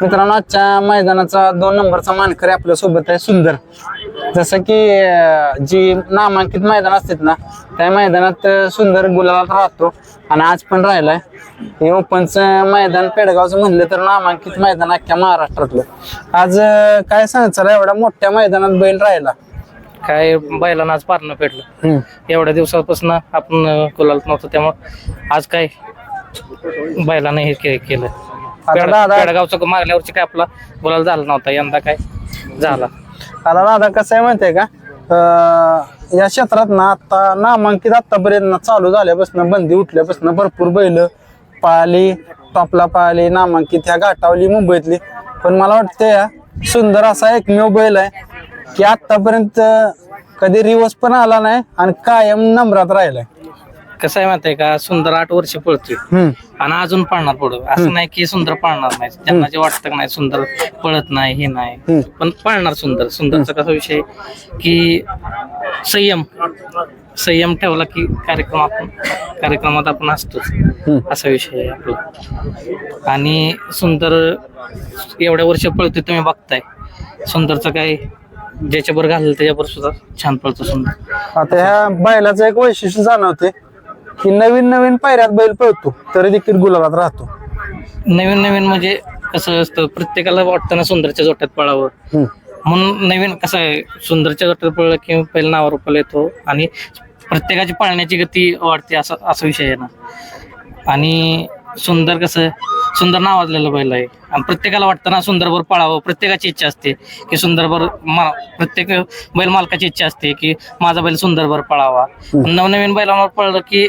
मित्रांनो आजच्या मैदानाचा दोन नंबरचा मानकरी आपल्यासोबत आहे सुंदर. जसं की जी नामांकित मैदान असतात ना त्या मैदानात सुंदर गुलालात राहतो आणि आज पण राहिलाय. हे ओपनचं मैदान पेडगावचं म्हणलं तर नामांकित मैदान अख्ख्या महाराष्ट्रातलं. आज काय सांगायचं एवढ्या मोठ्या मैदानात बैल राहिला. काय बैलांना आज पारणं पेटलं. एवढ्या दिवसापासून आपण गुलाल नव्हतं त्यामुळं आज काय बैलानं हे के- केलं. पेड- दादा- पेडगावचं मागल्यावरची काय आपला गुलाल झाला नव्हता यंदा काय झाला. आता दादा कसं आहे माहितीये का? अं, या क्षेत्रात ना आता नामांकित आतापर्यंत ना चालू झाल्यापासून बंदी उठल्यापासून भरपूर बैल पाळली टॉपला पाळली नामांकित ह्या घाटावली मुंबईतली. पण मला वाटतं या सुंदर असा एकमेव बैल आहे की आतापर्यंत कधी रिवर्स पण आला नाही आणि कायम नंबरात राहिलाय. कसं आहे माहितीये का सुंदर आठ वर्ष पळतोय. हम्म. आणि अजून पळणार पुढं. असं नाही की सुंदर पळणार नाही. त्यांना जे वाटतं का नाही सुंदर पळत नाही हे नाही. हम्म. पण पळणार सुंदर. सुंदरचा कसा विषय की संयम. संयम ठेवला की कार्यक्रम आपण कार्यक्रमात आपण असतोच. हम्म. असा विषय आहे आपला. आणि सुंदर एवढ्या वर्ष पळतोय तुम्ही बघताय. सुंदरचं काय ज्याच्यावर घाललं त्याच्यावर सुद्धा छान पळतो सुंदर. आता ह्या बैलाचं एक वैशिष्ट्य जाणवते की नवीन नवीन पायऱ्यात बैल पळतो तरी देखील गुलाबात राहतो. नवीन नवीन म्हणजे कसं असतं प्रत्येकाला वाटतं ना सुंदरच्या जोट्यात पळावं. म्हणून नवीन कसं आहे सुंदरच्या जोट्यात पळलं की पहिलं नावा रुपाला येतो आणि प्रत्येकाची पाळण्याची गती वाढते असा असा विषय आहे ना. आणि सुंदर कसं सुंदर नावाजलेलं बैल आहे. आणि प्रत्येकाला वाटतं ना सुंदरभर पळावं प्रत्येकाची इच्छा असते की सुंदरभर मा प्रत्येक बैल मालकाची इच्छा असते की माझा बैल सुंदरभर पळावा. नवनवीन बैलांवर पळलं की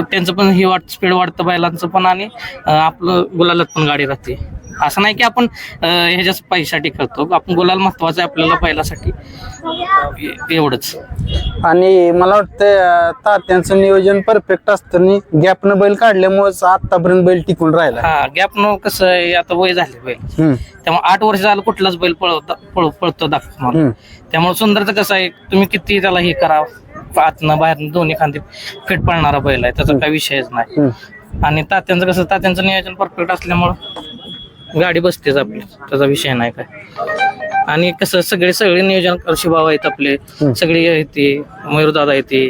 त्यांचं पण ही वाट स्पीड वाढतं बैलांचं पण आणि आपलं गुलालात पण गाडी राहते. असं नाही की आपण ह्याच्याच पैशासाठी करतो. आपण गुलाल महत्वाचं आहे आपल्याला बैलासाठी. एवढंच. आणि मला वाटतं तात्यांचं नियोजन परफेक्ट असतं गॅपनं बैल काढल्यामुळेच आतापर्यंत बैल टिकून राहिला. हा गॅप न कसं आहे आता वय झाले बैल. त्यामुळे आठ वर्ष झालं कुठलाच बैल पळवता पळ पळतो दाखव त्यामुळे सुंदरचं कसं आहे तुम्ही किती त्याला हे करा आतनं बाहेर दोन्ही खांदी फिट पळणारा बैल आहे त्याचा काही विषयच नाही. आणि तात्यांचं कसं तात्यांचं नियोजन परफेक्ट असल्यामुळं गाडी बसतेच आपली. त्याचा विषय नाही काय. आणि कसं सगळे सगळे नियोजन शिभाव आहेत आपले सगळे येते मयूरदादा येते.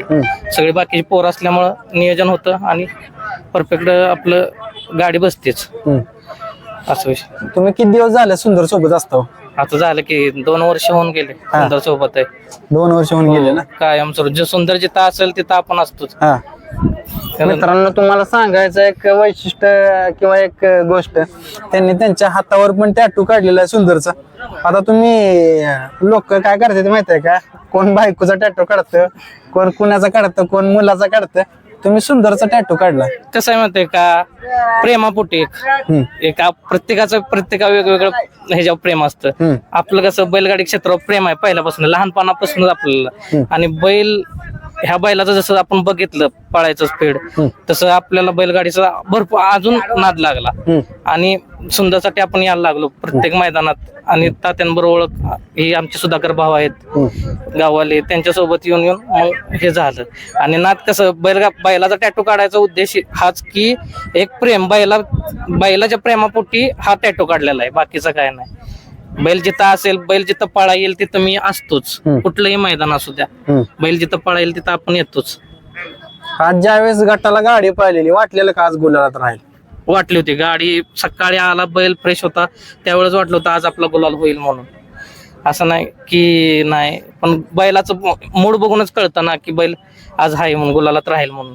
सगळे बाकीचे पोर असल्यामुळं नियोजन होतं आणि परफेक्ट आपलं गाडी बसतेच. असं विषय. तुम्ही किती दिवस झाले सुंदर सोबत असतो आता झालं की दोन वर्ष होऊन गेले सुंदर सोबत आहे. दोन वर्ष होऊन गेले ना? कायम सर. जे सुंदर जिथं असेल तिथं आपण असतोच. हा. कारण मित्रांनो तुम्हाला सांगायचं एक वैशिष्ट्य किंवा एक गोष्ट. त्यांनी त्यांच्या हातावर पण टॅटू काढलेला आहे सुंदरचा. आता तुम्ही लोक काय करतात माहिती आहे का? कोण बायकोचा टॅटू काढतं कोण कुणाचा काढतं कोण मुलाचा काढतं. तुम्ही सुंदरचा टॅटू काढला. कसं आहे माहितीये का? प्रेमापोटी एक. हम्म, एक आप- प्रत्येकाचं प्रत्येका वेगवेगळं ह्याच्यावर प्रेम असतं. हम्म, आपलं कसं बैलगाडी क्षेत्रावर प्रेम आहे पहिल्यापासून लहानपणापासूनच आपल्याला. आणि बैल ह्या बैलाचं जसं आपण बघितलं पळायचं स्पीड. तसं आपल्याला बैलगाडीचा भरपूर अजून नाद लागला. आणि सुंदरसाठी आपण यायला लागलो प्रत्येक मैदानात. आणि तात्यांबरोबर ओळख हे आमचे सुधाकर भाऊ आहेत. गावाले त्यांच्यासोबत येऊन येऊन मग हे झालं. आणि नात कसं बैलगा बैलाचा टॅटू काढायचा उद्देश हाच की एक प्रेम बैला बैलाच्या प्रेमापोटी हा टॅटू काढलेला आहे. बाकीचं काय नाही. बैल जिथं असेल बैल जिथं पळा येईल तिथं मी असतोच. हम्म. कुठलंही मैदान असू द्या. हम्म. बैल जिथं पळा येईल तिथं आपण येतोच. आज ज्यावेळेस गटाला गाडी पाहिलेली वाटलेलं का आज गुलाबात राहील? वाटली होती. गाडी सकाळी आला बैल फ्रेश होता. त्यावेळेस वाटलं होतं आज आपला गुलाल होईल म्हणून. असं नाही की नाही पण बैलाचं मूड बघूनच कळतं ना की बैल आज आहे म्हणून गुलालात राहील म्हणून.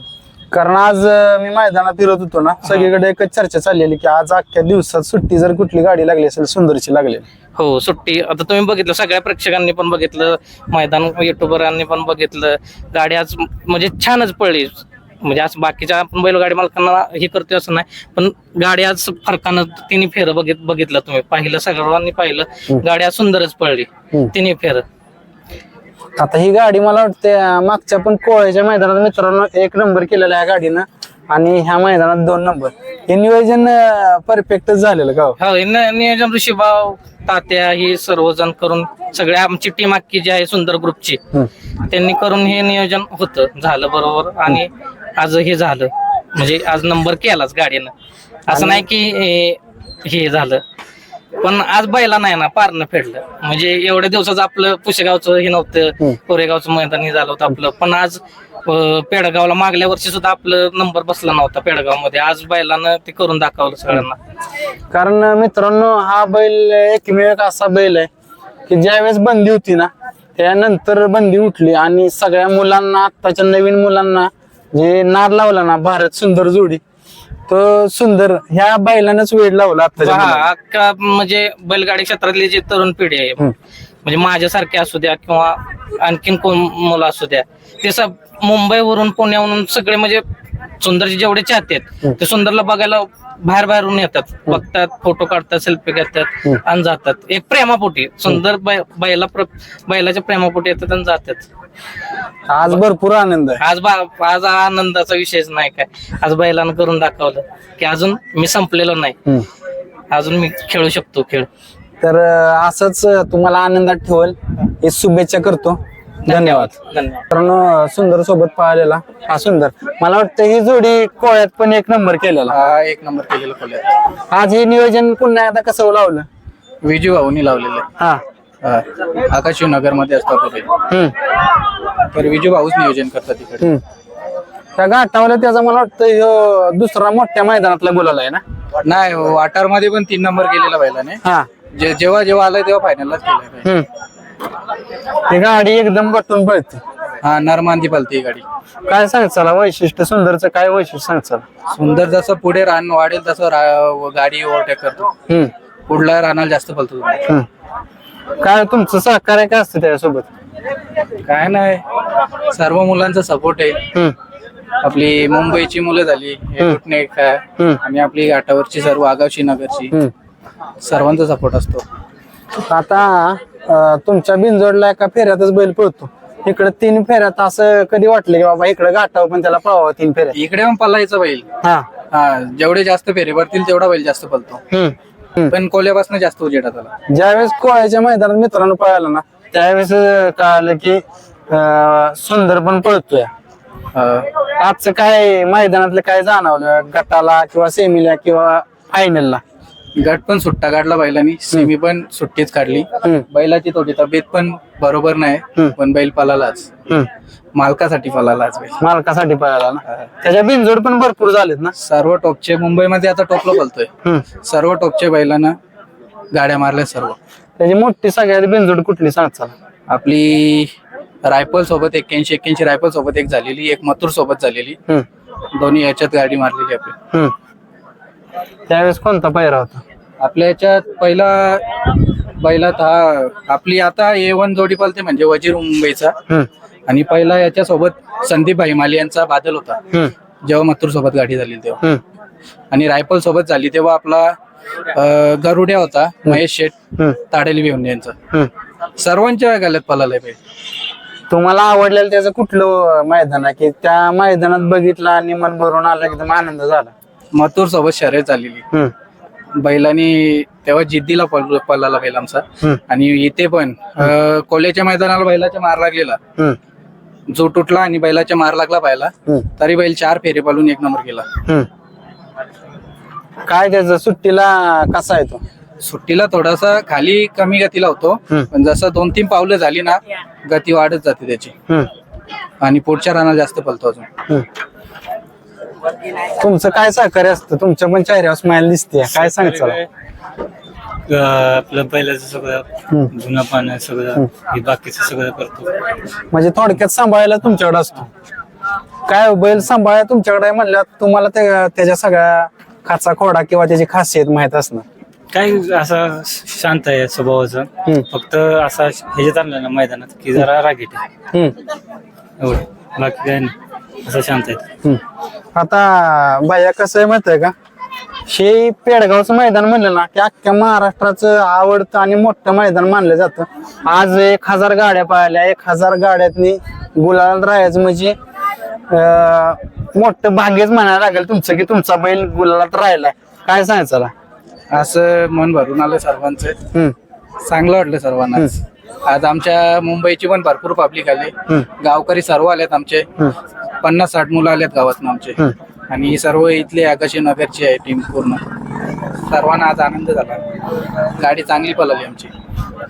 कारण आज अं, मी मैदानात फिरत होतो ना सगळीकडे एकच चर्चा चाललेली की आज अख्ख्या दिवसात सुट्टी जर कुठली गाडी लागली असेल सुंदरची लागलेली. हो सुट्टी. आता तुम्ही बघितलं सगळ्या प्रेक्षकांनी पण बघितलं मैदान युट्यूबरांनी पण बघितलं. गाडी आज म्हणजे छानच पडली म्हणजे आज बाकीच्या आपण बैलगाडी मालकांना हे करतोय असं नाही पण गाडी आज फरकानं तिन्ही फेरं बघित बघितलं तुम्ही. पाहिलं सगळ्यांनी पाहिलं. गाडी आज सुंदरच पडली. तिन्ही फेरं. आता ही गाडी मला वाटते मागच्या पण कोळ्याच्या मैदानात मित्रांनो एक नंबर केलेला आहे या गाडीनं. आणि ह्या मैदानात दोन नंबर हे नियोजन परफेक्टच झालेलं का हो? हो न- नियोजन ऋषीभाव तात्या ही सर्वजण करून सगळ्या आमची टीम अख्खी जी आहे सुंदर ग्रुपची हम्म. त्यांनी करून हे नियोजन होतं झालं बरोबर आणि आज हे झालं म्हणजे आज नंबर केलाच गाडीनं असं नाही की हे- हे झालं पण आज बैला नाही ना पारणं फेडलं म्हणजे एवढ्या दिवसाचं आपलं पुशेगावचं हे हम्म. नव्हतं कोरेगावचं मैदान हे झालं होतं आपलं पण आज पेडगावला मागल्या वर्षी सुद्धा आपलं नंबर बसला नव्हता पेडगावमध्ये आज बैलानं ते करून दाखवलं सगळ्यांना कारण मित्रांनो हा बैल एकमेव एक असा बैल आहे की ज्यावेळेस बंदी होती ना त्यानंतर बंदी उठली आणि सगळ्या मुलांना आत्ताच्या नवीन मुलांना जे नाद लावला ना भारत सुंदर जोडी तो सुंदर ह्या बैलानंच वेळ लावला. अख्खा म्हणजे बैलगाडी क्षेत्रातली जी तरुण पिढी आहे. म्हणजे माझ्यासारखे असू द्या किंवा आणखीन कोण मुलं असू द्या. ते सब मुंबईवरून पुण्यावरून सगळे म्हणजे सुंदरचे जेवढे चाहते आहेत ते सुंदरला बघायला बाहेर बाहेरून येतात. बघतात फोटो काढतात सेल्फी घेतात आणि जातात. एक प्रेमापोटी सुंदर बैला बैलाच्या प्रेमापोटी येतात आणि जातात. आज भरपूर आनंद आज आज आनंदाचा विषयच नाही काय. आज बैलानं करून दाखवलं की अजून मी संपलेलो नाही. अजून मी खेळू शकतो खेळ. तर असंच तुम्हाला आनंदात ठेवल. हे शुभेच्छा करतो. धन्यवाद. धन्यवाद. सुंदर सोबत पाहिलेला. हा सुंदर. मला वाटतं ही जोडी कोळ्यात पण एक नंबर केलेला. हा एक नंबर केलेला खोल्यात आज हे नियोजन पुन्हा एकदा कसं लावलं? विजू भाऊनी लावलेलं. हा. आकाश नगरमध्ये असतो आपण हम्म. तर विजू भाऊच नियोजन करतात तिकडे. त्या घाटावला त्याचा मला वाटतं दुसरा मोठ्या मैदानातला बोलायला आहे ना? नाही वाटारमध्ये पण तीन नंबर केलेला बैलाने. हा. जे जेव्हा जेव्हा आलाय तेव्हा फायनललाच केलाय हम्म. ती गाडी एकदम बटून पळते. हा नरमांदी पलते ही गाडी. काय सांग चला वैशिष्ट्य सुंदरचं काय वैशिष्ट्य सांग चला सुंदर जसं पुढे रान वाढेल तसं रा- गाडी ओव्हरटेक करतो. हम्म. पुढल्या रानाला जास्त पलतो तो. हम्म. काय तुमचं सहकार्य काय असतं त्याच्यासोबत? काय नाही. सर्व मुलांचा सपोर्ट आहे. हम्म. आपली मुंबईची मुलं झाली हे कुठने काय हम्म. आणि आपली घाटावरची सर्व आगावची नगरची. हम्म. सर्वांचा सपोर्ट असतो. आता अं, तुमच्या बिनजोडला एका फेऱ्यातच बैल पळतो. इकडे तीन फेऱ्यात असं कधी वाटलं की बाबा इकडे गाठावं पण त्याला पळावं तीन फेऱ्यात? इकडे पण पल्लायचा बैल. हा. हा जेवढे जास्त फेरे भरतील तेवढा बैल जास्त पलतो हम्म. हम्म. पण कोल्यापासून जास्त उजेडात आला ज्यावेळेस कोळ्याच्या मैदानात मित्रांनो पळाला ना त्यावेळेस अं, कळालं की अं, सुंदर पण पळतोय. अं, आजचं काय मैदानातलं काय जाणवलं? गटाला किंवा सेमीला किंवा फायनलला गट पण सुट्टा काढला बैलांनी. सेमी पण सुट्टीच काढली. बैलाची थोडी तब्येत पण बरोबर नाही. पण बैल पलालाच. मालकासाठी पलाला आज बैल. मालकासाठी पळाला ना? त्याच्या बिनजोड पण भरपूर झालेत ना? सर्व टॉपचे मुंबईमध्ये आता टॉपला बोलतोय. सर्व टॉपचे बैलांना गाड्या मारल्या सर्व. त्याची मोठी सगळ्यात बिनजोड कुठली सांग चला. आपली रायफल सोबत एक्क्याऐंशी एक्क्याऐंशी रायफल सोबत एक झालेली एक मथुर सोबत झालेली. दोन्ही याच्यात गाडी मारलेली आपली. त्यावेळेस कोणता पहिरा होता आपल्या याच्यात पहिला बैलात हा आपली आता ए वन जोडी पलते म्हणजे वजीर मुंबईचा हम्म. आणि पहिला याच्या सोबत संदीप भाई माली यांचा बादल होता हम्म. जेव्हा मथुर सोबत गाडी झाली तेव्हा हम्म. आणि रायफल सोबत झाली तेव्हा आपला अं, गरुड्या होता महेश शेठ हम्म. ताडेली भिवून यांचा हम्म. सर्वांच्या गाल्यात पलालाय बैल तुम्हाला आवडलेलं त्याचं कुठलं मैदान आहे की त्या मैदानात बघितलं आणि मन भरून आलं एकदम आनंद झाला मथुर सोबत शर्यत झालेली. बैलांनी तेव्हा जिद्दीला पल- पळाला बैल आमचा. आणि इथे पण अं, कोल्याच्या मैदानाला बैलाच्या मार लागलेला. जो तुटला आणि बैलाच्या मार लागला हम्म. तरी बैल चार फेरे पालून एक नंबर हम्म. काय त्याचं सुट्टीला कसा आहे तो सुट्टीला थोडासा खाली कमी गतीला होतो हम्म. पण जसं दोन तीन पावलं झाली ना गती वाढत जाते त्याची. आणि पुढच्या रानाला जास्त पलतो अजून. तुमचं काय सहकार्य असतं? तुमच्या पण चेहऱ्यावर स्माइल दिसते काय सांग चला. अं, आपलं पहिल्याचं सगळं. जुनं पानं सगळं हे बाकीचं सगळं करतो. म्हणजे थोडक्यात सांभाळायला तुमच्याकडे असतो. काय बैल सांभाळायला तुमच्याकडे आहे म्हणल्यावर तुम्हाला त्या- त्याच्या सगळ्या खाचा खोडा किंवा त्याची खासियत माहीत असणार. काय असा शांत आहे स्वभावाचं. फक्त असा ह्याच्यात आणलं ना मैदानात की जरा रागीट आहे. एवढं. बाकी काय नाही. असं शांत आहे हम्म. आता भैया कसं आहे माहीत आहे का? हे पेडगावचं मैदान म्हणलं ना की अख्ख्या महाराष्ट्राचं आवडतं आणि मोठं मैदान मानलं जातं. आज एक हजार गाड्या पाहिल्या एक हजार गाड्यातनी गुलाला राहायचं म्हणजे अं, मोठं भाग्यच म्हणायला लागेल तुमचं की तुमचा बैल गुलालात राहिलाय. काय सांगायचं असं मन भरून आलं सर्वांचं. हम्म. चांगलं वाटलं सर्वांना. आज आमच्या मुंबईची पण भरपूर पब्लिक आली. गावकरी सर्व आलेत आमचे. हम्म. पन्नास साठ मुलं आलेत गावात आमचे. आणि सर्व इथले आकाशी नगरची आहे टीम पूर्ण. सर्वांना आज आनंद झाला. गाडी चांगली पळाली आमची.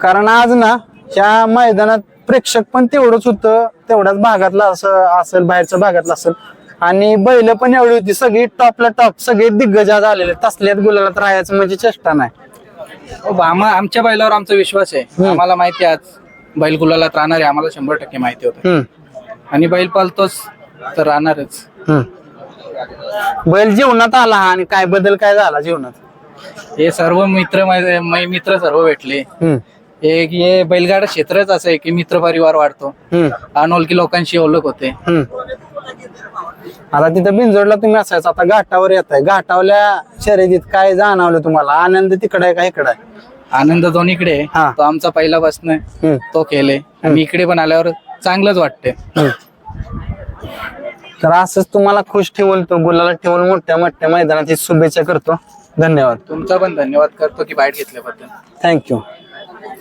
कारण आज ना ह्या मैदानात प्रेक्षक पण तेवढंच होतं तेवढ्याच भागातला असं असेल बाहेरच्या भागातला असेल. आणि बैल पण एवढी होती सगळी टॉपला टॉप सगळे दिग्गज आज आलेले तसल्यात गुलालात राहायचं म्हणजे चेष्टा नाही. हो, आम्हा आमच्या बैलावर आमचा विश्वास आहे. आम्हाला माहिती आज बैल गुलालात राहणार आहे आम्हाला शंभर टक्के माहिती होतं. आणि बैल पालतोच तर राहणारच. हम्म बैल जीवनात आला आणि काय बदल काय झाला जीवनात? हे सर्व मित्र मै- मै- मित्र सर्व भेटले. हम्म एक हे बैलगाडा क्षेत्रच असं आहे की मित्र परिवार वाढतो. हम्म अनोळखी लोकांशी ओळख होते. हम्म. आता तिथं बिंजोडला तुम्ही असायचं आता घाटावर येत आहे घाटावल्या शर्यतीत काय जाणवलं तुम्हाला? आनंद तिकडे आहे का इकडे आहे? आनंद दोन्हीकडे आहे. हा. तो आमचा पहिला हम्म. तो केले. आणि इकडे पण आल्यावर चांगलंच वाटते हम्म. तर असंच तुम्हाला खुश ठेवल तो गुलाला ठेवून मोठ्या मोठ्या मैदानात ही शुभेच्छा करतो. धन्यवाद. तुमचा पण धन्यवाद करतो की बाईट घेतल्याबद्दल. थँक्यू